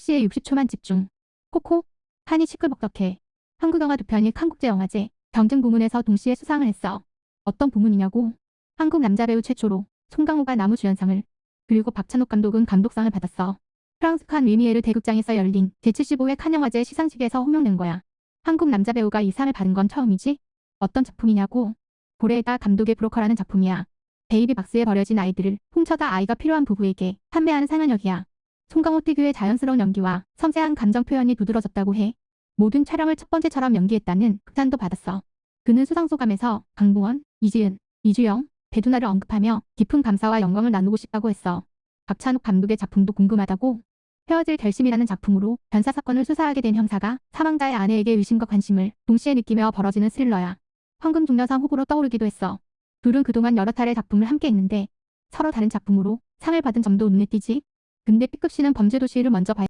씨의 60초만 집중. 코코. 한이 시끌벅적해. 한국 영화 두 편이 한국제 영화제 경쟁 부문에서 동시에 수상을 했어. 어떤 부문이냐고? 한국 남자 배우 최초로 송강호가 나무 주연상을 그리고 박찬욱 감독은 감독상을 받았어. 프랑스 칸 위미에르 대극장에서 열린 제75회 칸 영화제 시상식에서 호명된 거야. 한국 남자 배우가 이 상을 받은 건 처음이지? 어떤 작품이냐고? 고레에다 감독의 브로커라는 작품이야. 베이비 박스에 버려진 아이들을 훔쳐다 아이가 필요한 부부에게 판매하는 상현역이야. 송강호 특유의 자연스러운 연기와 섬세한 감정 표현이 두드러졌다고 해. 모든 촬영을 첫 번째처럼 연기했다는 극찬도 받았어. 그는 수상소감에서 강봉원, 이지은, 이주영, 배두나를 언급하며 깊은 감사와 영광을 나누고 싶다고 했어. 박찬욱 감독의 작품도 궁금하다고. 헤어질 결심이라는 작품으로 변사 사건을 수사하게 된 형사가 사망자의 아내에게 의심과 관심을 동시에 느끼며 벌어지는 스릴러야. 황금 종려상 후보로 떠오르기도 했어. 둘은 그동안 여러 차례 작품을 함께 했는데 서로 다른 작품으로 상을 받은 점도 눈에 띄지. 근데 B급 씨는 범죄도시를 먼저 봐야